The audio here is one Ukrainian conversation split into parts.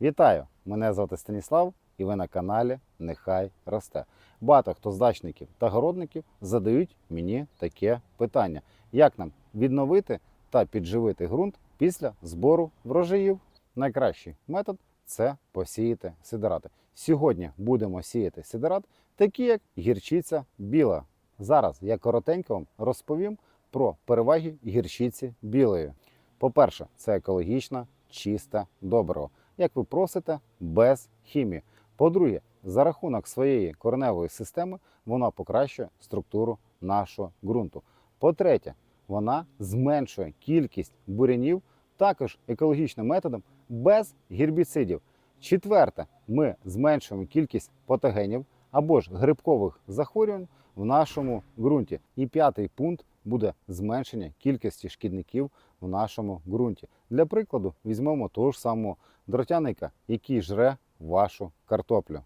Вітаю! Мене звати Станіслав і ви на каналі Нехай росте. Багато хто з дачників та городників задають мені таке питання: як нам відновити та підживити ґрунт після збору врожаїв? Найкращий метод це посіяти сидирати. Сьогодні будемо сіяти сидират, такі як гірчиця біла. Зараз я коротенько вам розповім про переваги гірчиці білої. По-перше, це екологічна, чисте добриво, як ви просите, без хімії. По-друге, за рахунок своєї кореневої системи вона покращує структуру нашого ґрунту. По-третє, вона зменшує кількість бурянів, також екологічним методом без гербіцидів. Четверте, ми зменшуємо кількість патогенів або ж грибкових захворювань в нашому ґрунті. І п'ятий пункт буде зменшення кількості шкідників в нашому ґрунті. Для прикладу, візьмемо того ж самого дротяника, який жре вашу картоплю.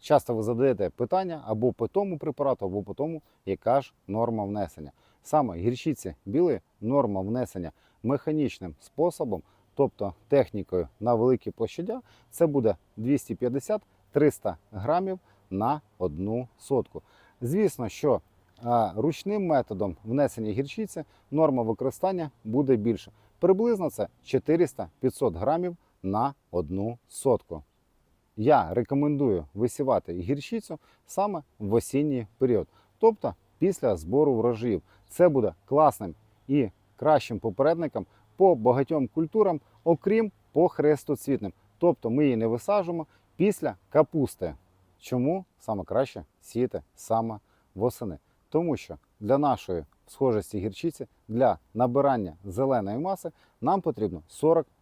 Часто ви задаєте питання або по тому препарату, або по тому, яка ж норма внесення. Саме гірчиці білої норма внесення механічним способом, тобто технікою на великі площадя, це буде 250-300 грамів на одну сотку. Звісно, що ручним методом внесення гірчиці норма використання буде більше. Приблизно це 400-500 грамів на одну сотку. Я рекомендую висівати гірчицю саме в осінній період, тобто після збору врожаїв. Це буде класним і кращим попередником по багатьом культурам, окрім по хрестоцвітним. Тобто ми її не висаджуємо після капусти. Чому саме краще сіяти саме восени? Тому що для нашої схожості гірчиці, для набирання зеленої маси нам потрібно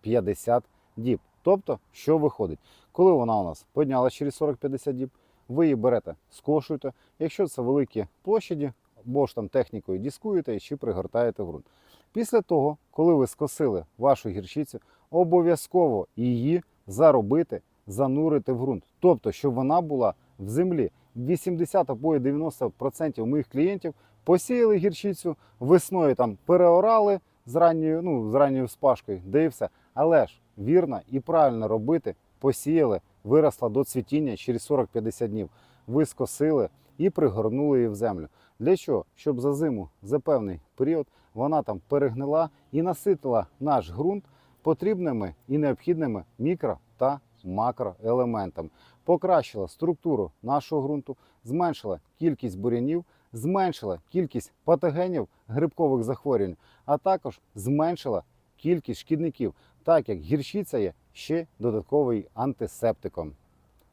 40-50 діб. Тобто, що виходить? Коли вона у нас піднялась через 40-50 діб, ви її берете, скошуєте. Якщо це великі площаді, або ж там технікою дискуєте чи пригортаєте ґрунт. Після того, коли ви скосили вашу гірчицю, обов'язково її заробити, занурити в ґрунт. Тобто, щоб вона була в землі. 80 або 90% моїх клієнтів посіяли гірчицю, весною там переорали з ранньою, ну, з ранньою вспашкою, де і все. Але ж вірно і правильно робити, посіяли, виросла до цвітіння через 40-50 днів. Ви скосили і пригорнули її в землю. Для чого? Щоб за зиму, за певний період, вона там перегнила і наситила наш ґрунт потрібними і необхідними мікро та макроелементами. Покращила структуру нашого ґрунту, зменшила кількість бурянів, зменшила кількість патогенів грибкових захворювань, а також зменшила кількість шкідників, так як гірчиця є ще додатковий антисептиком.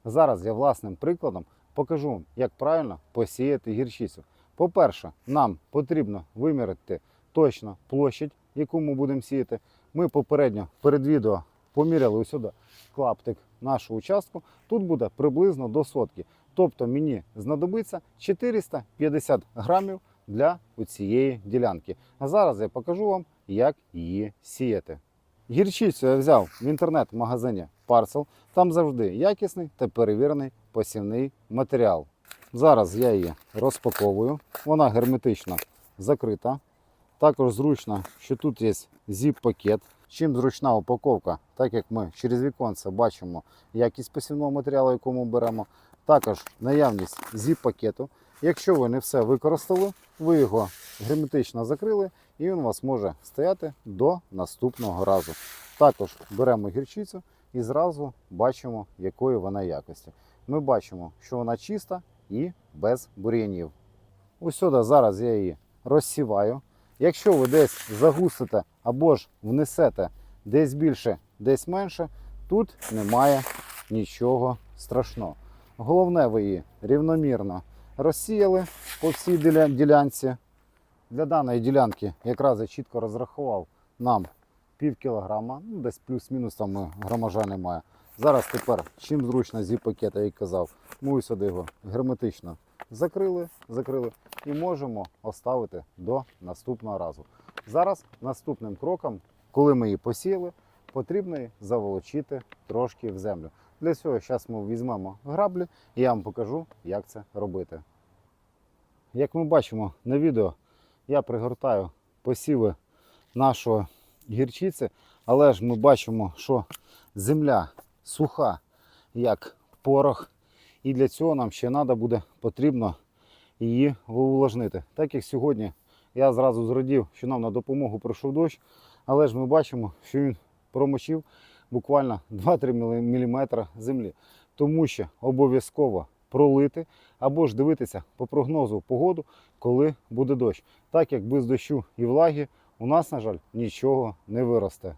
Зараз я власним прикладом покажу вам, як правильно посіяти гірчицю. По-перше, нам потрібно вимірити точно площадь, яку ми будемо сіяти. Ми попередньо перед відео поміряли сюди клаптик нашого участку. Тут буде приблизно до сотки. Тобто мені знадобиться 450 грамів для цієї ділянки. А зараз я покажу вам, як її сіяти. Гірчицю я взяв в інтернет-магазині Parcel. Там завжди якісний та перевірений посівний матеріал. Зараз я її розпаковую. Вона герметично закрита. Також зручно, що тут є зіп-пакет. Чим зручна упаковка, так як ми через віконце бачимо якість посівного матеріалу, якому беремо. Також наявність зіп-пакету. Якщо ви не все використали, ви його герметично закрили і він у вас може стояти до наступного разу. Також беремо гірчицю і зразу бачимо, якої вона якості. Ми бачимо, що вона чиста і без бур'янів. Ось сюди зараз я її розсіваю. Якщо ви десь загустите або ж внесете десь більше, десь менше, тут немає нічого страшного. Головне, ви її рівномірно розсіяли по всій діля- ділянці. Для даної ділянки якраз я чітко розрахував нам пів кілограма, ну десь плюс-мінус там е, грамажа немає. Зараз тепер, чим зручно зі пакета, як казав, ми сюди його герметично закрили, закрили і можемо оставити до наступного разу. Зараз наступним кроком, коли ми її посіяли, потрібно її заволочити трошки в землю. Для цього зараз ми візьмемо граблі і я вам покажу, як це робити. Як ми бачимо на відео, я пригортаю посіви нашої гірчиці, але ж ми бачимо, що земля суха, як порох. І для цього нам ще треба буде потрібно її увлажнити. Так як сьогодні я зразу зрадів, що нам на допомогу прийшов дощ, але ж ми бачимо, що він промочив буквально 2-3 мм землі. Тому що обов'язково пролити або ж дивитися по прогнозу погоду, коли буде дощ. Так як без дощу і влаги у нас, на жаль, нічого не виросте.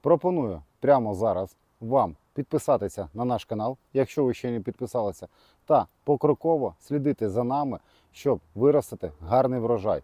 Пропоную прямо зараз вам підписатися на наш канал, якщо ви ще не підписалися, та покроково слідити за нами, щоб виростити гарний врожай.